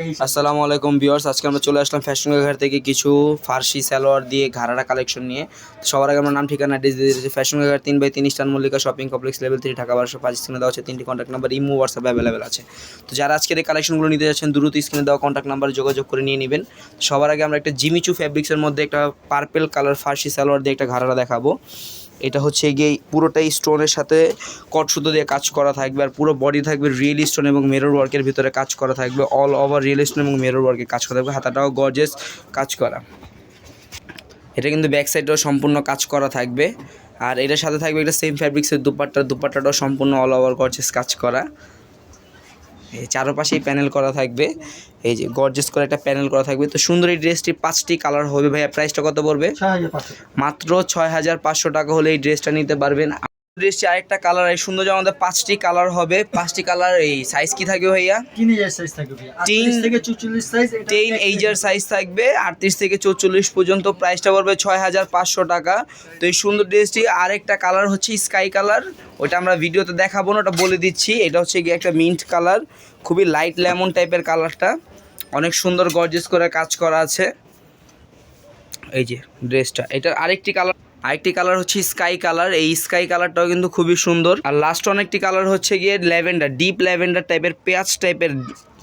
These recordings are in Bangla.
আসসালামু আলাইকুম ভিউয়ার্স, আজকে আমরা চলে আসলাম ফ্যাশন ঘাট থেকে কিছু ফার্সি সালোয়ার দিয়ে ঘাড়ারা কালেকশন নিয়ে। তো সবার আগে আমরা নাম, ঠিকানা অ্যাড্রেস দিয়ে দিয়েছি। ফ্যাশন ঘাট তিন বাই তিন স্টান Mallika shopping complex level three Dhaka বারোশো পাঁচ স্ক্রিনে দেওয়া আছে তিনটি contact number imo WhatsApp available আছে। তো যারা আজকের এই কালেকশনগুলো নিতে যাচ্ছেন, দ্রুত স্ক্রিনে দেওয়া কন্ট্যাক্ট নাম্বার যোগাযোগ করে নিয়ে নেবেন। সবার আগে আমরা একটা জিমিচু ফ্যাব্রিক্সের মধ্যে একটা পার্পেল কালার ফার্সি সালোয়ার দিয়ে একটা ঘাড়ারা দেখাবো। এটা হচ্ছে গিয়ে পুরোটাই স্টোনের সাথে কট সুতো দিয়ে কাজ করা থাকবে আর পুরো বডি থাকবে রিয়েল স্টোন এবং মেরর ওয়ার্কের ভিতরে কাজ করা থাকবে। অল ওভার রিয়েল স্টোন এবং মেরর ওয়ার্কের কাজ করা থাকবে। হাতাটাও গর্জেস কাজ করা। এটা কিন্তু ব্যাক সাইডটাও সম্পূর্ণ কাজ করা থাকবে। আর এটার সাথে থাকবে একটা সেম ফ্যাব্রিক্সের দুপাট্টা। দুপাট্টাটাও সম্পূর্ণ অল ওভার গর্জেস কাজ করা। চারপাশেই প্যানেল করা থাকবে। এই যে গর্জেস করে একটা প্যানেল করা থাকবে। তো সুন্দর এই ড্রেসটি পাঁচটি কালার হবে। ভাইয়া প্রাইসটা কত পড়বে? মাত্র ছয় হাজার পাঁচশো টাকা হলে এই ড্রেসটা নিতে পারবেন। ড্রেসটি আরেকটা কালার এই সুন্দর যে আমাদের পাঁচটি কালার হবে। পাঁচটি কালার এই সাইজ কি থাকবে ভাইয়া? সাইজ থাকবে থেকে সাইজ টেন এইজার সাইজ থাকবে আটত্রিশ থেকে চৌচল্লিশ পর্যন্ত প্রাইসটা পড়বে ছয় হাজার পাঁচশো টাকা। তো এই সুন্দর ড্রেসটি আরেকটা কালার হচ্ছে স্কাই কালার ওটা আমরা ভিডিওতে দেখাবো না ওটা বলে দিচ্ছি। এটা হচ্ছে গিয়ে একটা মিন্ট কালার খুবই লাইট লেমন টাইপের কালারটা অনেক সুন্দর গর্জেস করে কাজ করা আছে। এই যে ড্রেসটা এটার আরেকটি কালার আরেকটি কালার হচ্ছে স্কাই কালার এই স্কাই কালারটাও কিন্তু খুবই সুন্দর। আর লাস্ট অনেকটি কালার হচ্ছে গিয়ে ল্যাভেন্ডার ডিপ ল্যাভেন্ডার টাইপের পেঁয়াজ টাইপের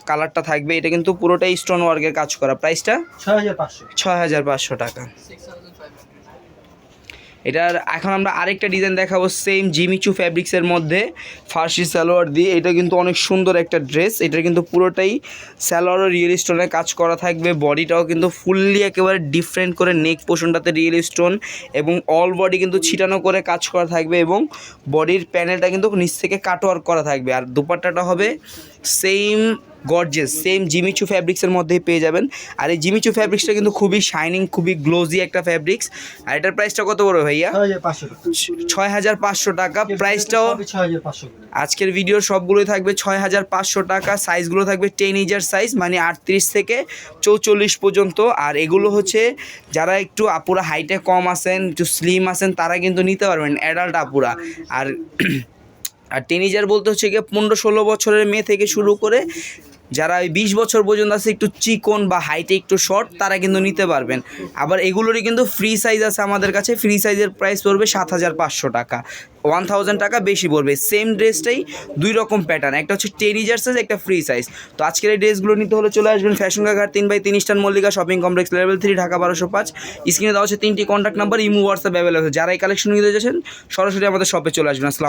কালারটা থাকবে। এটা কিন্তু পুরোটাই স্টোন ওয়ার্কের কাজ করা। প্রাইসটা ছয় হাজার পাঁচশো। ছয় হাজার পাঁচশো টাকা। এটার এখন আমরা আরেকটা ডিজাইন দেখাবো সেম জিমিচু ফ্যাব্রিক্সের মধ্যে। ফার্সি সালোয়ার দিয়ে, এটা কিন্তু অনেক সুন্দর একটা ড্রেস এটা কিন্তু পুরোটাই সালোয়ার ও রিয়েল স্টোনের কাজ করা থাকবে। বডিটাও কিন্তু ফুললি একেবারে ডিফারেন্ট করে নেক পোর্শনটাতে রিয়েল স্টোন এবং অল বডি কিন্তু ছিটানো করে কাজ করা থাকবে এবং বডির প্যানেলটা কিন্তু নিচ থেকে কাটওয়ার্ক করা থাকবে। আর দুপাট্টাটা হবে সেম গর্জেস সেম জিমিচু ফ্যাব্রিক্সের মধ্যেই পেয়ে যাবেন। আর এই জিমিচু ফ্যাব্রিক্সটা কিন্তু খুবই শাইনিং খুবই গ্লোজি একটা ফ্যাব্রিক্স আর এটার প্রাইসটা কত বড় ভাইয়া? ছয় হাজার পাঁচশো টাকা। প্রাইসটাও। আজকের ভিডিওর সবগুলোই থাকবে ছয় হাজার পাঁচশো টাকা। সাইজগুলো থাকবে টেন ইজার সাইজ মানে আটত্রিশ থেকে চৌচল্লিশ পর্যন্ত। আর এগুলো হচ্ছে যারা একটু আপুরা হাইটে কম আছেন একটু স্লিম আছেন তারা কিন্তু নিতে পারবেন অ্যাডাল্ট আপুরা। আর আর টিনেজার বলতে হচ্ছে গিয়ে পনেরো ষোলো বছরের মেয়ে থেকে শুরু করে যারা ওই বিশ বছর পর্যন্ত আছে, একটু চিকন বা হাইটে একটু শর্ট তারা কিন্তু নিতে পারবেন। আবার এগুলোরই কিন্তু ফ্রি সাইজ আছে আমাদের কাছে। ফ্রি সাইজের প্রাইস পড়বে সাত হাজার পাঁচশো টাকা। ওয়ান থাউজেন্ড টাকা বেশি পড়বে। সেম ড্রেসটাই দুই রকম প্যাটার্ন একটা হচ্ছে টেরিজার সাইজ একটা ফ্রি সাইজ তো আজকের এই ড্রেসগুলো নিতে হলে চলে আসবেন ফ্যাশন ঘাট তিন বাই তিন স্টান Mallika shopping complex level three Dhaka বারোশো পাঁচ। স্ক্রিনে দেওয়া হচ্ছে তিনটি contact number imo WhatsApp available যারা এই কালেকশন নিতে যাচ্ছেন সরাসরি আমাদের শপে চলে আসবেন। আসসালাম